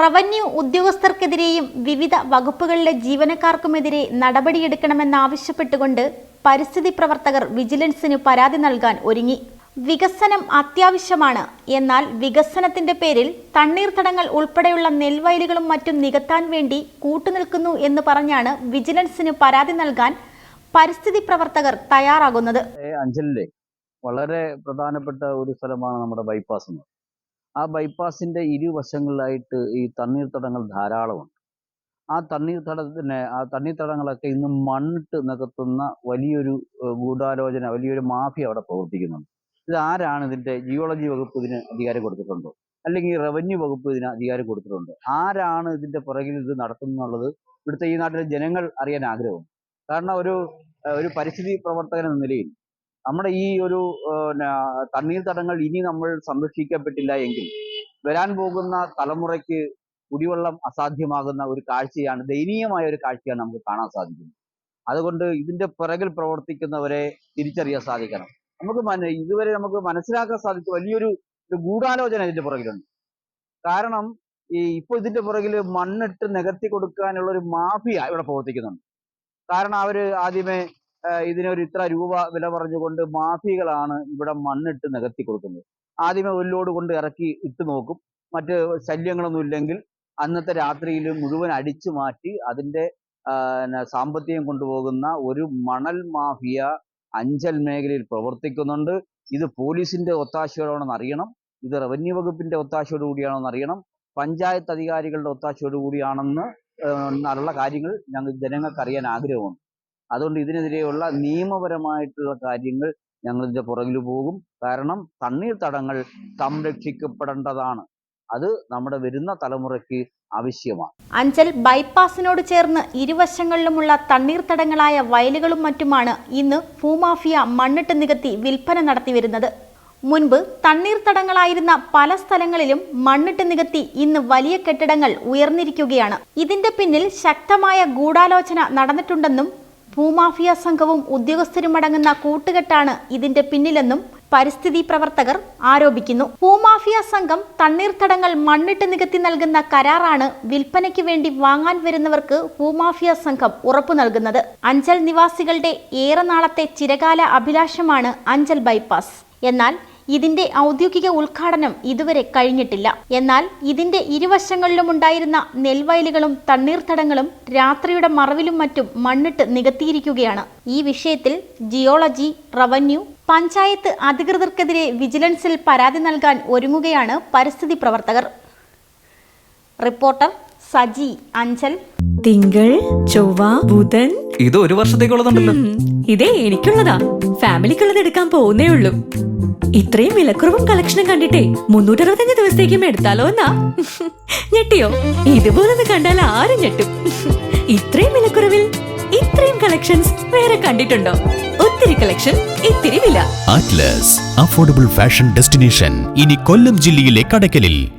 Revenue ഉദ്യോഗസ്ഥർക്കെതിരെയും വിവിധ വകുപ്പുകളിലെ ജീവനക്കാർക്കുമെതിരെ നടപടിയെടുക്കണമെന്നാവശ്യപ്പെട്ടുകൊണ്ട് പരിസ്ഥിതി പ്രവർത്തകർ വിജിലൻസിന് പരാതി നൽകാൻ ഒരുങ്ങി. വികസനം അത്യാവശ്യമാണ്. എന്നാൽ വികസനത്തിന്റെ പേരിൽ തണ്ണീർത്തടങ്ങൾ ഉൾപ്പെടെയുള്ള നെൽവയലുകളും മറ്റും നികത്താൻ വേണ്ടി കൂട്ടുനിൽക്കുന്നു എന്ന് പറഞ്ഞാണ് വിജിലൻസിന് പരാതി നൽകാൻ പരിസ്ഥിതി പ്രവർത്തകർ തയ്യാറാകുന്നത്. വളരെ പ്രധാനപ്പെട്ട ഒരു സ്ഥലമാണ് നമ്മുടെ ബൈപ്പാസ്. ആ ബൈപ്പാസിന്റെ ഇരുവശങ്ങളിലായിട്ട് ഈ തണ്ണീർത്തടങ്ങൾ ധാരാളമുണ്ട്. ആ തണ്ണീർത്തടത്തിന് ആ തണ്ണീർത്തടങ്ങളൊക്കെ ഇന്ന് മണ്ണിട്ട് നികത്തുന്ന വലിയൊരു ഗൂഢാലോചന വലിയൊരു മാഫിയ അവിടെ പ്രവർത്തിക്കുന്നുണ്ട്. ഇത് ആരാണ് ഇതിന്റെ ജിയോളജി വകുപ്പ് ഇതിന് അധികാരം കൊടുത്തിട്ടുണ്ടോ? അല്ലെങ്കിൽ റവന്യൂ വകുപ്പ് ഇതിന് അധികാരം കൊടുത്തിട്ടുണ്ട്? ആരാണ് ഇതിന്റെ പുറകിൽ ഇത് നടത്തുന്നുള്ളത്? ഇവിടുത്തെ ഈ നാട്ടിലെ ജനങ്ങൾ അറിയാൻ ആഗ്രഹമുണ്ട്. കാരണം ഒരു ഒരു പരിസ്ഥിതി പ്രവർത്തകൻ എന്ന നിലയിൽ നമ്മുടെ ഈ ഒരു തണ്ണീർത്തടങ്ങൾ ഇനി നമ്മൾ സംരക്ഷിക്കപ്പെട്ടില്ല എങ്കിൽ വരാൻ പോകുന്ന തലമുറയ്ക്ക് കുടിവെള്ളം അസാധ്യമാകുന്ന ഒരു കാഴ്ചയാണ് ദയനീയമായ ഒരു കാഴ്ചയാണ് നമുക്ക് കാണാൻ സാധിക്കുന്നത്. അതുകൊണ്ട് ഇതിന്റെ പിറകിൽ പ്രവർത്തിക്കുന്നവരെ തിരിച്ചറിയാൻ സാധിക്കണം. നമുക്ക് ഇതുവരെ നമുക്ക് മനസ്സിലാക്കാൻ സാധിച്ച വലിയൊരു ഗൂഢാലോചന ഇതിന്റെ പുറകിലുണ്ട്. കാരണം ഈ ഇപ്പൊ ഇതിന്റെ പുറകിൽ മണ്ണിട്ട് നികത്തി കൊടുക്കാനുള്ള ഒരു മാഫിയ ഇവിടെ പ്രവർത്തിക്കുന്നുണ്ട്. കാരണം അവർ ആദ്യമേ ഇതിനൊരു ഇത്ര രൂപ വില പറഞ്ഞുകൊണ്ട് മാഫികളാണ് ഇവിടെ മണ്ണിട്ട് നികത്തി കൊടുക്കുന്നത്. ആദ്യമേ ഒരു ലോഡ് കൊണ്ട് ഇറക്കി ഇട്ട് നോക്കും. മറ്റ് ശല്യങ്ങളൊന്നും ഇല്ലെങ്കിൽ അന്നത്തെ രാത്രിയിൽ മുഴുവൻ അടിച്ചു മാറ്റി ന- സാമ്പത്തികം കൊണ്ടുപോകുന്ന ഒരു മണൽ മാഫിയ അഞ്ചൽ മേഖലയിൽ പ്രവർത്തിക്കുന്നുണ്ട്. ഇത് പോലീസിന്റെ ഒത്താശയോടാണെന്ന് അറിയണം. ഇത് റവന്യൂ വകുപ്പിന്റെ ഒത്താശയോട് കൂടിയാണെന്ന് അറിയണം. പഞ്ചായത്ത് അധികാരികളുടെ ഒത്താശയോട് കൂടിയാണെന്ന് ഉള്ള കാര്യങ്ങൾ ഞങ്ങൾ ജനങ്ങൾക്ക് അറിയാൻ ആഗ്രഹമുണ്ട്. അതുകൊണ്ട് ഇതിനെതിരെയുള്ള നിയമപരമായിട്ടുള്ള കാര്യങ്ങൾ ഞങ്ങൾ ഇതിന്റെ പുറകിൽ പോകും. കാരണം തണ്ണീർ തടങ്ങൾ സംരക്ഷിക്കപ്പെടേണ്ടതാണ്. അത് നമ്മുടെ വരുന്ന തലമുറയ്ക്ക് ആവശ്യമാണ്. അഞ്ചൽ ബൈപ്പാസിനോട് ചേർന്ന് ഇരുവശങ്ങളിലുമുള്ള തണ്ണീർത്തടങ്ങളായ വയലുകളും മറ്റുമാണ് ഇന്ന് ഭൂമാഫിയ മണ്ണിട്ട് നികത്തി വിൽപ്പന നടത്തി വരുന്നത്. മുൻപ് തണ്ണീർത്തടങ്ങളായിരുന്ന പല സ്ഥലങ്ങളിലും മണ്ണിട്ട് നികത്തി ഇന്ന് വലിയ കെട്ടിടങ്ങൾ ഉയർന്നിരിക്കുകയാണ്. ഇതിന്റെ പിന്നിൽ ശക്തമായ ഗൂഢാലോചന നടന്നിട്ടുണ്ടെന്നും ഭൂമാഫിയ സംഘവും ഉദ്യോഗസ്ഥരും അടങ്ങുന്ന കൂട്ടുകെട്ടാണ് ഇതിന്റെ പിന്നിലെന്നും പരിസ്ഥിതി പ്രവർത്തകർ ആരോപിക്കുന്നു. ഭൂമാഫിയ സംഘം തണ്ണീർത്തടങ്ങൾ മണ്ണിട്ട് നികത്തി നൽകുന്ന കരാറാണ് വിൽപ്പനയ്ക്ക് വേണ്ടി വാങ്ങാൻ വരുന്നവർക്ക് ഭൂമാഫിയ സംഘം ഉറപ്പു നൽകുന്നത്. അഞ്ചൽ നിവാസികളുടെ ഏറെ നാളത്തെ ചിരകാല അഭിലാഷമാണ് അഞ്ചൽ ബൈപ്പാസ്. എന്നാൽ ഇതിന്റെ ഔദ്യോഗിക ഉദ്ഘാടനം ഇതുവരെ കഴിഞ്ഞിട്ടില്ല. എന്നാൽ ഇതിന്റെ ഇരുവശങ്ങളിലും ഉണ്ടായിരുന്ന നെൽവയലുകളും തണ്ണീർത്തടങ്ങളും രാത്രിയുടെ മറവിലും മറ്റും മണ്ണിട്ട് നികത്തിയിരിക്കുകയാണ്. ഈ വിഷയത്തിൽ ജിയോളജി റവന്യൂ പഞ്ചായത്ത് അധികൃതർക്കെതിരെ വിജിലൻസിൽ പരാതി നൽകാൻ ഒരുങ്ങുകയാണ് പരിസ്ഥിതി പ്രവർത്തകർ. റിപ്പോർട്ടർ സജി അഞ്ചൽ. തിങ്കൾ ചൊവ്വ ബുധൻ. ഇത് ഒരു വർഷത്തേക്കുള്ളതുണ്ടല്ലോ. ഇതേ എനിക്കുള്ളതാ. ഫാമിലിക്കുള്ളത് എടുക്കാൻ പോകുന്നേ ഉള്ളൂ ഇത്രയും വിലക്കുറവും കളക്ഷനും കണ്ടിട്ടേ മുന്നൂറ്ററുപത്തഞ്ച് ദിവസത്തേക്കും എടുത്താലോ എന്നാ? ഞെട്ടിയോ? ഇതുപോലൊന്ന് കണ്ടാൽ ആരും ഞെട്ടും. ഇത്രയും വിലക്കുറവിൽ ഇത്രയും കളക്ഷൻസ് വേറെ കണ്ടിട്ടുണ്ടോ? ഒത്തിരി കളക്ഷൻ ഇത്തിരി വില. അറ്റ്ലസ് അഫോർഡബിൾ ഫാഷൻ ഡെസ്റ്റിനേഷൻ ഇനി കൊല്ലം ജില്ലയിലെ കടക്കലിൽ